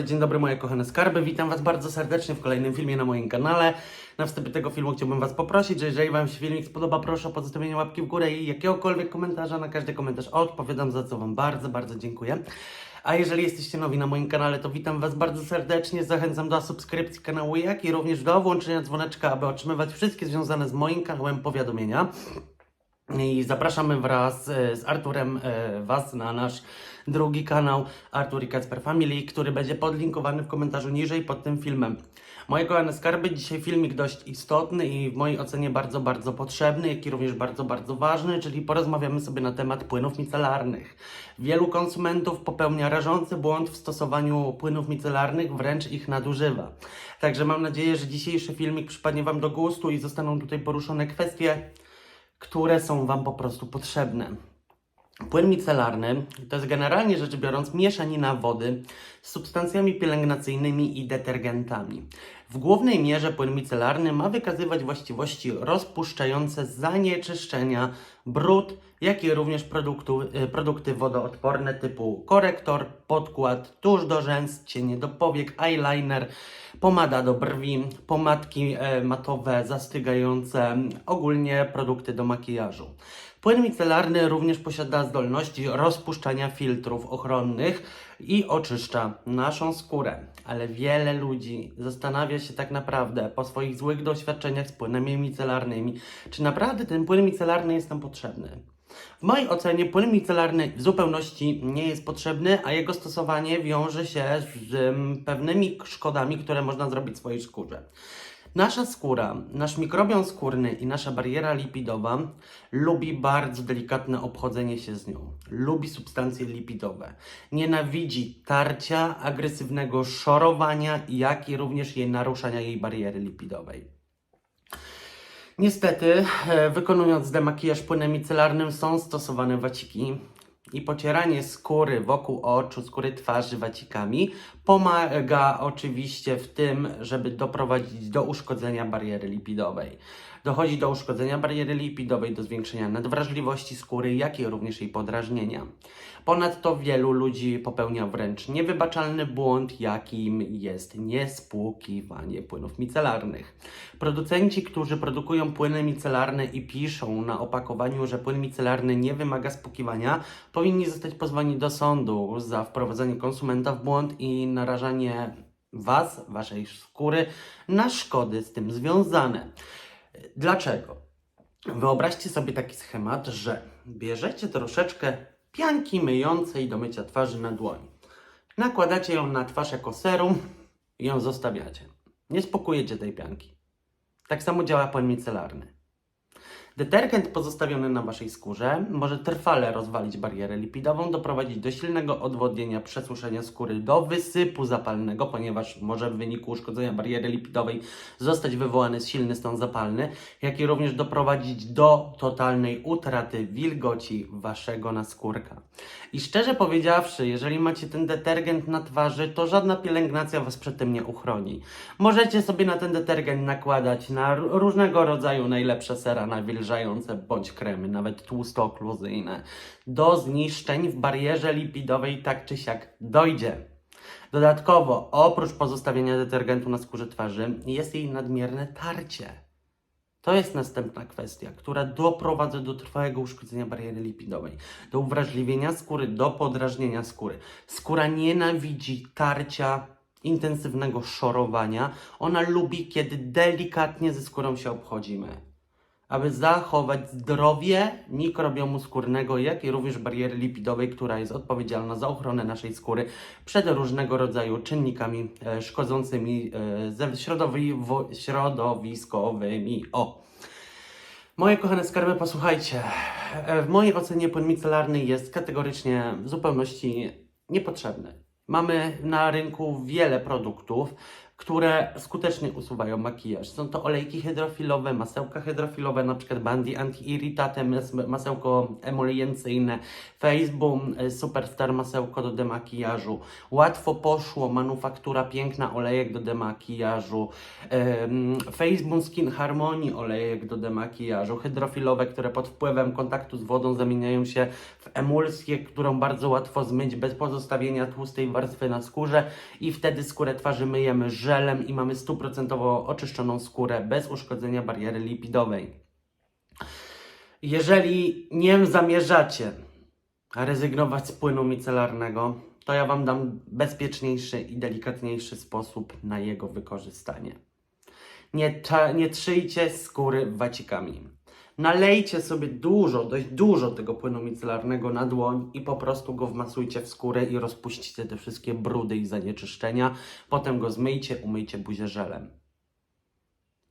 Dzień dobry moje kochane skarby, witam Was bardzo serdecznie w kolejnym filmie na moim kanale. Na wstępie tego filmu chciałbym Was poprosić, że jeżeli Wam się filmik spodoba, proszę o pozostawienie łapki w górę i jakiegokolwiek komentarza. Na każdy komentarz odpowiadam, za co Wam bardzo, bardzo dziękuję. A jeżeli jesteście nowi na moim kanale, to witam Was bardzo serdecznie. Zachęcam do subskrypcji kanału, jak i również do włączenia dzwoneczka, aby otrzymywać wszystkie związane z moim kanałem powiadomienia. I zapraszamy wraz e, z Arturem e, Was na nasz drugi kanał Artur i Kacper Family, który będzie podlinkowany w komentarzu niżej pod tym filmem. Moje kochane skarby, dzisiaj filmik dość istotny i w mojej ocenie bardzo, bardzo potrzebny, jak i również bardzo, bardzo ważny, czyli porozmawiamy sobie na temat płynów micelarnych. Wielu konsumentów popełnia rażący błąd w stosowaniu płynów micelarnych, wręcz ich nadużywa. Także mam nadzieję, że dzisiejszy filmik przypadnie Wam do gustu i zostaną tutaj poruszone kwestie, które są Wam po prostu potrzebne. Płyn micelarny to jest generalnie rzecz biorąc mieszanina wody z substancjami pielęgnacyjnymi i detergentami. W głównej mierze płyn micelarny ma wykazywać właściwości rozpuszczające zanieczyszczenia, brud, jak i również produktu, y, produkty wodoodporne typu korektor, podkład, tusz do rzęs, cienie do powiek, eyeliner, pomada do brwi, pomadki e, matowe, zastygające, ogólnie produkty do makijażu. Płyn micelarny również posiada zdolności rozpuszczania filtrów ochronnych i oczyszcza naszą skórę. Ale wiele ludzi zastanawia się tak naprawdę po swoich złych doświadczeniach z płynami micelarnymi, czy naprawdę ten płyn micelarny jest nam potrzebny. W mojej ocenie płyn micelarny w zupełności nie jest potrzebny, a jego stosowanie wiąże się z pewnymi szkodami, które można zrobić swojej skórze. Nasza skóra, nasz mikrobiom skórny i nasza bariera lipidowa lubi bardzo delikatne obchodzenie się z nią. Lubi substancje lipidowe. Nienawidzi tarcia, agresywnego szorowania, jak i również jej naruszania jej bariery lipidowej. Niestety, e, wykonując demakijaż płynem micelarnym są stosowane waciki i pocieranie skóry wokół oczu, skóry twarzy wacikami pomaga oczywiście w tym, żeby doprowadzić do uszkodzenia bariery lipidowej. Dochodzi do uszkodzenia bariery lipidowej, do zwiększenia nadwrażliwości skóry, jak i również jej podrażnienia. Ponadto wielu ludzi popełnia wręcz niewybaczalny błąd, jakim jest niespłukiwanie płynów micelarnych. Producenci, którzy produkują płyny micelarne i piszą na opakowaniu, że płyn micelarny nie wymaga spłukiwania, powinni zostać pozwani do sądu za wprowadzenie konsumenta w błąd i narażanie Was, Waszej skóry na szkody z tym związane. Dlaczego? Wyobraźcie sobie taki schemat, że bierzecie troszeczkę pianki myjącej do mycia twarzy na dłoń. Nakładacie ją na twarz jako serum i ją zostawiacie. Nie spokojecie tej pianki. Tak samo działa płyn micelarny. Detergent pozostawiony na Waszej skórze może trwale rozwalić barierę lipidową, doprowadzić do silnego odwodnienia, przesuszenia skóry, do wysypu zapalnego, ponieważ może w wyniku uszkodzenia bariery lipidowej zostać wywołany silny stan zapalny, jak i również doprowadzić do totalnej utraty wilgoci Waszego naskórka. I szczerze powiedziawszy, jeżeli macie ten detergent na twarzy, to żadna pielęgnacja Was przed tym nie uchroni. Możecie sobie na ten detergent nakładać na różnego rodzaju najlepsze sera nawilżające bądź kremy, nawet tłusto-okluzyjne. Do zniszczeń w barierze lipidowej tak czy siak dojdzie. Dodatkowo, oprócz pozostawienia detergentu na skórze twarzy, jest jej nadmierne tarcie. To jest następna kwestia, która doprowadza do trwałego uszkodzenia bariery lipidowej, do uwrażliwienia skóry, do podrażnienia skóry. Skóra nienawidzi tarcia, intensywnego szorowania. Ona lubi, kiedy delikatnie ze skórą się obchodzimy. Aby zachować zdrowie mikrobiomu skórnego, jak i również bariery lipidowej, która jest odpowiedzialna za ochronę naszej skóry przed różnego rodzaju czynnikami e, szkodzącymi e, środowi, środowiskowymi. O! Moje kochane skarby, posłuchajcie. E, W mojej ocenie płyn micelarny jest kategorycznie w zupełności niepotrzebny. Mamy na rynku wiele produktów, które skutecznie usuwają makijaż. Są to olejki hydrofilowe, masełka hydrofilowe, na przykład Bandy Anti-Irritatem, mas- masełko emoliencyjne, Faceboom, y, Superstar masełko do demakijażu, Łatwo Poszło, manufaktura piękna, olejek do demakijażu, em, Faceboom Skin Harmony, olejek do demakijażu, hydrofilowe, które pod wpływem kontaktu z wodą zamieniają się w emulsję, którą bardzo łatwo zmyć bez pozostawienia tłustej warstwy na skórze i wtedy skórę twarzy myjemy żelem i mamy stuprocentowo oczyszczoną skórę bez uszkodzenia bariery lipidowej. Jeżeli nie zamierzacie rezygnować z płynu micelarnego, to ja Wam dam bezpieczniejszy i delikatniejszy sposób na jego wykorzystanie. Nie, nie trzyjcie skóry wacikami. Nalejcie sobie dużo, dość dużo tego płynu micelarnego na dłoń i po prostu go wmasujcie w skórę i rozpuśćcie te wszystkie brudy i zanieczyszczenia. Potem go zmyjcie, umyjcie buzię żelem.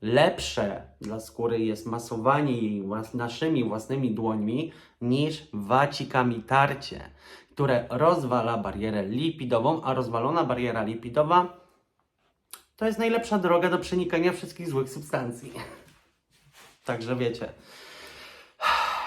Lepsze dla skóry jest masowanie jej włas- naszymi własnymi dłońmi niż wacikami tarcie, które rozwala barierę lipidową, a rozwalona bariera lipidowa to jest najlepsza droga do przenikania wszystkich złych substancji. Także wiecie.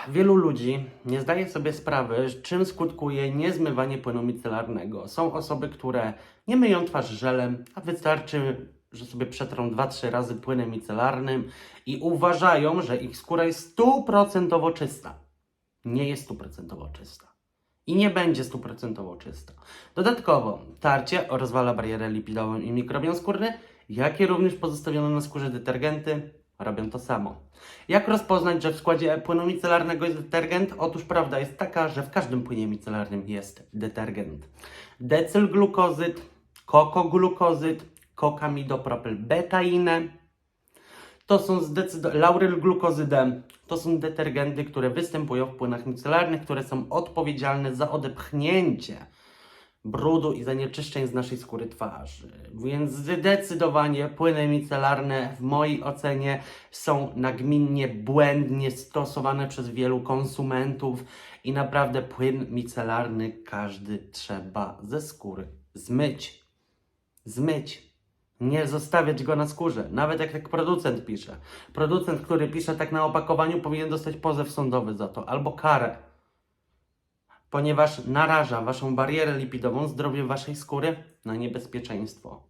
Wielu ludzi nie zdaje sobie sprawy, czym skutkuje niezmywanie płynu micelarnego. Są osoby, które nie myją twarzy żelem, a wystarczy, że sobie przetrą 2-3 razy płynem micelarnym i uważają, że ich skóra jest stuprocentowo czysta. Nie jest stuprocentowo czysta. I nie będzie stuprocentowo czysta. Dodatkowo, tarcie rozwala barierę lipidową i mikrobiom skórny, jak i również pozostawione na skórze detergenty robią to samo. Jak rozpoznać, że w składzie płynu micelarnego jest detergent? Otóż prawda jest taka, że w każdym płynie micelarnym jest detergent. Decylglukozyt, kokoglukozyt, kokamidopropylbetainę, to są zdecydowanie laurylglukozydę. To są detergenty, które występują w płynach micelarnych, które są odpowiedzialne za odepchnięcie brudu i zanieczyszczeń z naszej skóry twarzy. Więc zdecydowanie płyny micelarne w mojej ocenie są nagminnie błędnie stosowane przez wielu konsumentów i naprawdę płyn micelarny każdy trzeba ze skóry zmyć. Zmyć. Nie zostawiać go na skórze, nawet jak tak producent pisze. Producent, który pisze tak na opakowaniu, powinien dostać pozew sądowy za to albo karę ponieważ naraża Waszą barierę lipidową, zdrowie Waszej skóry na niebezpieczeństwo.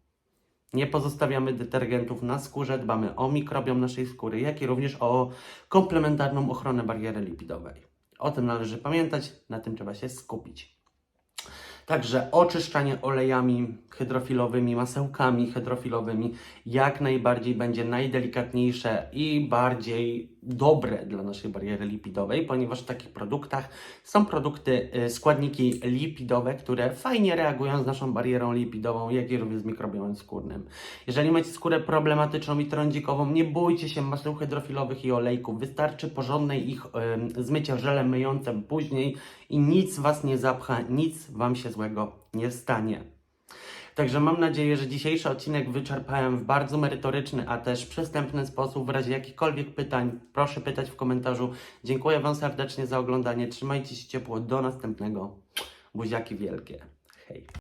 Nie pozostawiamy detergentów na skórze, dbamy o mikrobiom naszej skóry, jak i również o komplementarną ochronę bariery lipidowej. O tym należy pamiętać, na tym trzeba się skupić. Także oczyszczanie olejami hydrofilowymi, masełkami hydrofilowymi jak najbardziej będzie najdelikatniejsze i bardziej dobre dla naszej bariery lipidowej, ponieważ w takich produktach są produkty, y, składniki lipidowe, które fajnie reagują z naszą barierą lipidową, jak i również z mikrobiomem skórnym. Jeżeli macie skórę problematyczną i trądzikową, nie bójcie się maseł hydrofilowych i olejków. Wystarczy porządnej ich zmycia żelem myjącym później i nic Was nie zapcha, nic Wam się złego nie stanie. Także mam nadzieję, że dzisiejszy odcinek wyczerpałem w bardzo merytoryczny, a też przystępny sposób. W razie jakichkolwiek pytań, proszę pytać w komentarzu. Dziękuję Wam serdecznie za oglądanie. Trzymajcie się ciepło. Do następnego. Buziaki wielkie. Hej.